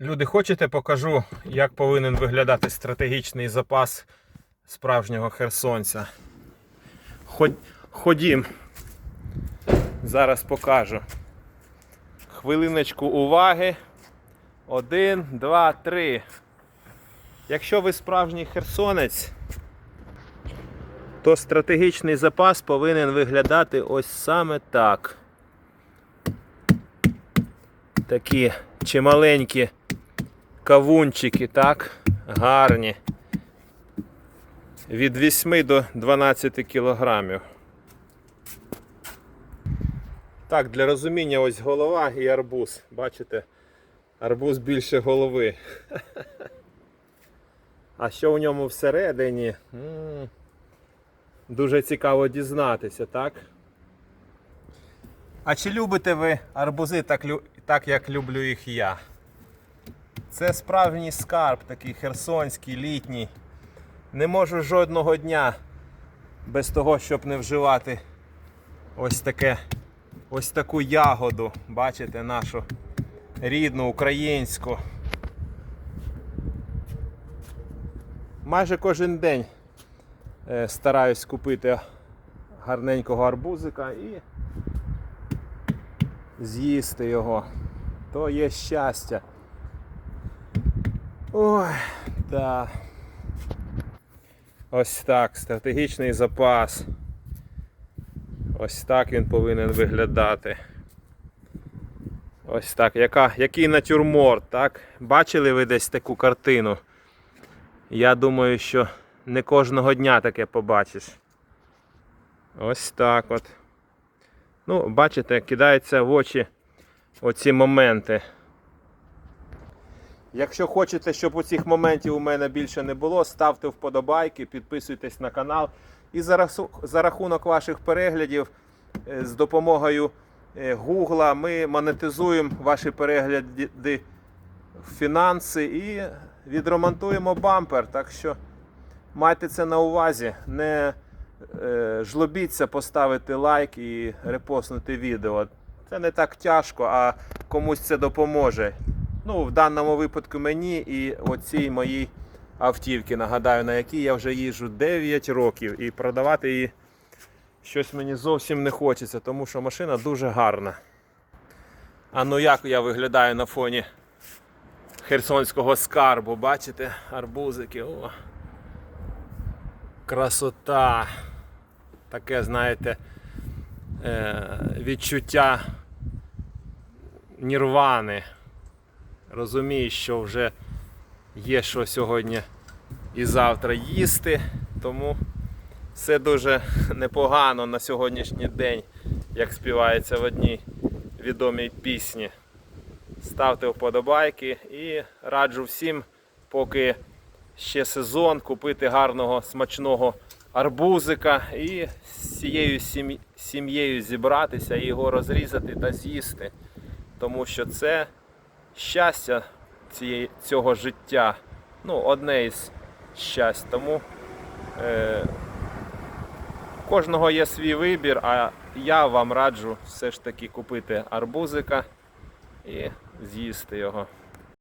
Люди, хочете, покажу, як повинен виглядати стратегічний запас справжнього херсонця. Ходім. Зараз покажу. Хвилиночку уваги. Один, два, три. Якщо ви справжній херсонець, то стратегічний запас повинен виглядати ось саме так. Такі чималенькі кавунчики, так, гарні. Від 8 до 12 кілограмів. Так, для розуміння ось голова і арбуз. Бачите, арбуз більше голови. А що в ньому всередині? Дуже цікаво дізнатися, так? А чи любите ви арбузи так, так як люблю їх я? Це справжній скарб, такий херсонський, літній. Не можу жодного дня без того, щоб не вживати ось таке, ось таку ягоду. Бачите, нашу рідну українську. Майже кожен день е, стараюсь купити гарненького арбузика і з'їсти його. То є щастя. Ой, да. Ось так, стратегічний запас. Ось так він повинен виглядати. Ось так. Яка, який натюрморт, так? Бачили ви десь таку картину? Я думаю, що не кожного дня таке побачиш. Ось так от. Ну, бачите, кидаються в очі оці моменти. Якщо хочете, щоб оцих моментів у мене більше не було, ставте вподобайки, підписуйтесь на канал. І за, рахунок ваших переглядів е, з допомогою е, Гугла ми монетизуємо ваші перегляди в фінанси і відремонтуємо бампер. Так що майте це на увазі. Не е, жлобіться поставити лайк і репостнути відео. Це не так тяжко, а комусь це допоможе. Ну, в даному випадку мені і оцій моїй автівці, нагадаю, на якій я вже їжджу 9 років. І продавати її щось мені зовсім не хочеться, тому що машина дуже гарна. А ну як я виглядаю на фоні херсонського скарбу, бачите? Арбузики. О. Красота. Таке, знаєте, е, відчуття нірвани. Розумію, що вже є що сьогодні і завтра їсти, тому все дуже непогано на сьогоднішній день, як співається в одній відомій пісні. Ставте вподобайки і раджу всім, поки ще сезон, купити гарного смачного арбузика і з цією сім'єю зібратися його розрізати та з'їсти. Тому що це щастя цієї, цього життя. Ну, одне із щастя. Тому е, кожного є свій вибір, а я вам раджу все ж таки купити арбузика і з'їсти його.